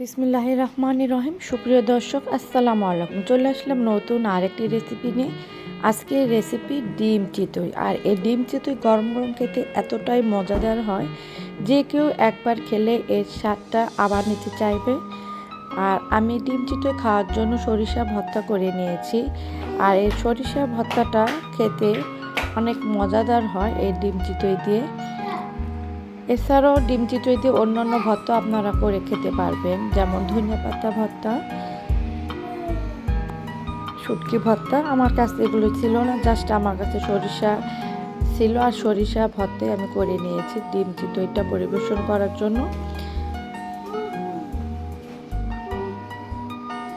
বিসমিল্লাহ রহমান রহিম। সুপ্রিয় দর্শক, আসসালামু আলাইকুম। চলে আসলাম নতুন আরেকটি রেসিপি নিয়ে। আজকের রেসিপি ডিম চিতই। আর এই ডিম চিতই গরম গরম খেতে এতটাই মজাদার হয় যে কেউ একবার খেলে এর স্বাদটা আবার নিতে চাইবে। আর আমি ডিম চিতই খাওয়ার জন্য সরিষা ভর্তা করে নিয়েছি। আর এই সরিষা ভর্তাটা খেতে অনেক মজাদার হয় এই ডিম চিতই দিয়ে। এছাড়াও ডিম চিতই দিয়ে অন্যান্য ভর্তা আপনারা করে খেতে পারবেন, যেমন ধনিয়া পাতা ভর্তা, শুটকি ভর্তা। আমার কাছে এগুলো ছিল না, জাস্ট আমার কাছে সরিষা ছিল আর সরিষা ভর্তাই আমি করে নিয়েছি ডিম চিতইটা পরিবেশন করার জন্য।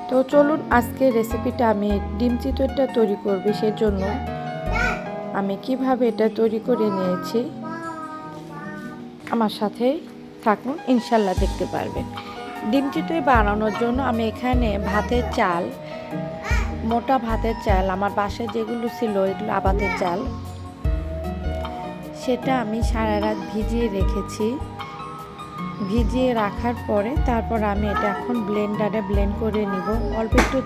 তো চলুন আজকে রেসিপিটা আমি ডিম চিতইটা তৈরি করব, সেজন্য আমি কীভাবে এটা তৈরি করে নিয়েছি। আমার সাথে থাকুন, ইনশাল্লাহ দেখতে পারবেন। ডিম চিতই বানানোর জন্য আমি এখানে ভাতের চাল, মোটা ভাতের চাল, আমার বাসায় যেগুলো ছিল এগুলো আবাদের চাল, সেটা আমি সারা রাত ভিজিয়ে রেখেছি। ভিজিয়ে রাখার পরে তারপর আমি এটা এখন ব্লেন্ডারে ব্লেন্ড করে নিব। অল্প একটু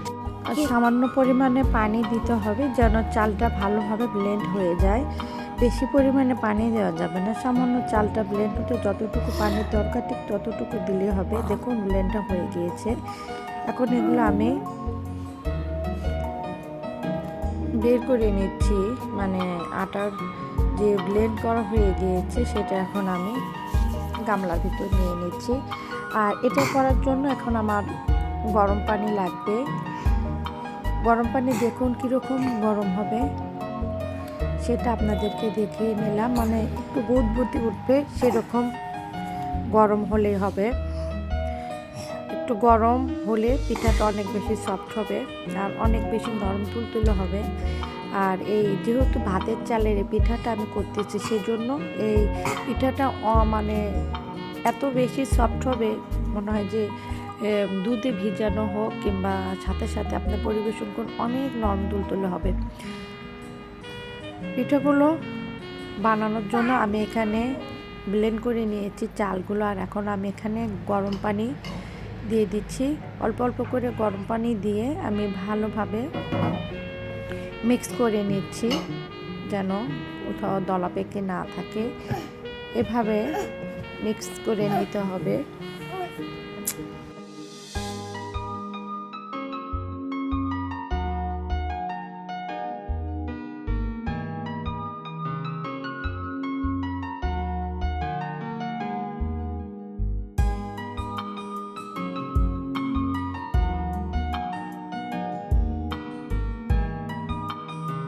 সামান্য পরিমাণে পানি দিতে হবে যেন চালটা ভালোভাবে ব্লেন্ড হয়ে যায়। বেশি পরিমাণে পানি দেওয়া যাবে না। সামান্য চালটা ব্লেন্ড হতে যতটুকু পানির দরকার ঠিক ততটুকু দিলে হবে। দেখুন ব্লেন্ডটা হয়ে গিয়েছে। এখন এগুলো আমি বের করে নিচ্ছি। মানে আটার যে ব্লেন্ড করা হয়ে গিয়েছে, সেটা এখন আমি গামলার ভিতর নিয়ে নিচ্ছি। আর এটা করার জন্য এখন আমার গরম পানি লাগবে। গরম পানি দেখুন কীরকম গরম হবে। সেটা আপনাদেরকে দেখিয়ে নিলাম। মানে একটু বুদবুদি উঠবে, সেরকম গরম হলেই হবে। একটু গরম হলে পিঠাটা অনেক বেশি সফট হবে আর অনেক বেশি নরম তুলতুলে হবে। আর এই যেহেতু ভাতের চালের পিঠাটা আমি করতেছি, সেজন্য এই পিঠাটা মানে এত বেশি সফট হবে, মনে হয় যে দুধে ভিজানো হোক কিংবা সাথে সাথে আপনার পরিবেশন করুন, অনেক নরম তুলতুলে হবে। পিঠাগুলো বানানোর জন্য আমি এখানে ব্লেন্ড করে নিয়েছি চালগুলো। আর এখন আমি এখানে গরম পানি দিয়ে দিচ্ছি। অল্প অল্প করে গরম পানি দিয়ে আমি ভালোভাবে মিক্স করে নিচ্ছি যেন কোথাও দলা পেকে না থাকে। এভাবে মিক্স করে নিতে হবে।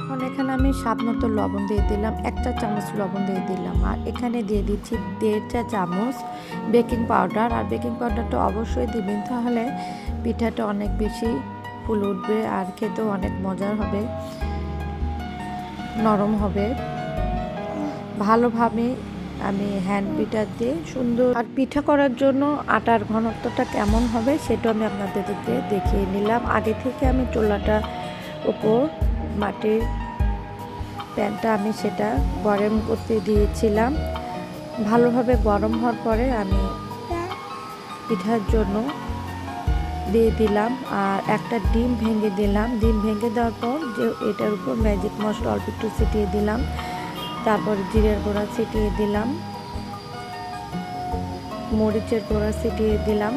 এখন এখানে আমি স্বাদ মতো লবণ দিয়ে দিলাম, একটা চামচ লবণ দিয়ে দিলাম। আর এখানে দিয়ে দিচ্ছি দেড়টা চামচ বেকিং পাউডার। আর বেকিং পাউডারটা অবশ্যই দিবেন, তাহলে পিঠাটা অনেক বেশি ফুল উঠবে আর খেতেও অনেক মজার হবে, নরম হবে। ভালোভাবে আমি হ্যান্ড পিঠা দিয়ে সুন্দর আর পিঠা করার জন্য আটার ঘনত্বটা কেমন হবে সেটা আমি আপনাদেরকে দেখিয়ে নিলাম। আগে থেকে আমি চোলাটা উপর মাটির প্যানটা আমি সেটা গরম করতে দিয়েছিলাম। ভালোভাবে গরম হওয়ার পরে আমি পিঠার জন্য দিয়ে দিলাম আর একটা ডিম ভেঙে দিলাম। ডিম ভেঙে দেওয়ার পর যে এটার উপর ম্যাজিক মশলা অল্প একটু ছিটিয়ে দিলাম। তারপর জিরের গোড়া ছিটিয়ে দিলাম। মরিচের গোড়া ছিটিয়ে দিলাম।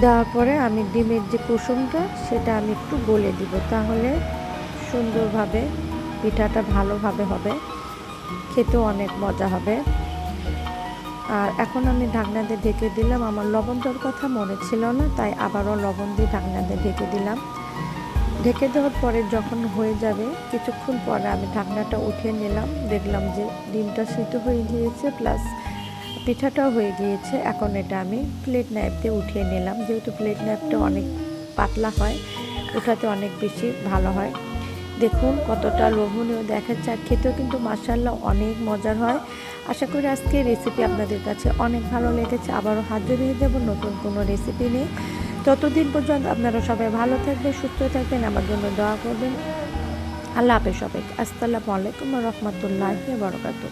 দেওয়ার পরে আমি ডিমের যে কুসুমটা, সেটা আমি একটু গলে দিব। তাহলে সুন্দরভাবে পিঠাটা ভালোভাবে হবে। খেতেও অনেক মজা হবে। আর এখন আমি ঢাকনা দিয়ে ঢেকে দিলাম। আমার লবণ দেওয়ার কথা মনে ছিল না, তাই আবারও লবণ দিয়ে ঢাকনা দিয়ে ঢেকে দিলাম। ঢেকে দেওয়ার পরে যখন হয়ে যাবে, কিছুক্ষণ পরে আমি ঢাকনাটা উঠিয়ে নিলাম। দেখলাম যে ডিমটা সিদ্ধ হয়ে গিয়েছে, প্লাস পিঠাটাও হয়ে গিয়েছে। এখন এটা আমি প্লেট নাইফ দিয়ে উঠিয়ে নিলাম। যেহেতু প্লেট নাইফটা অনেক পাতলা হয় ওঠাতে অনেক বেশি ভালো হয়। দেখুন কতটা লোভনীয় দেখাচ্ছে। আর খেতেও কিন্তু মাসাল্লাহ অনেক মজার হয়। আশা করি আজকে রেসিপি আপনাদের কাছে অনেক ভালো লেগেছে। আবারও হাজির হয়ে যাব নতুন কোনো রেসিপি নিয়ে। ততদিন পর্যন্ত আপনারা সবাই ভালো থাকবেন, সুস্থ থাকবেন। আমার জন্য দোয়া করবেন। আল্লাহ হাফেজ সবাইকে। আসসালামু আলাইকুম রহমতুল্লাহ বরকাত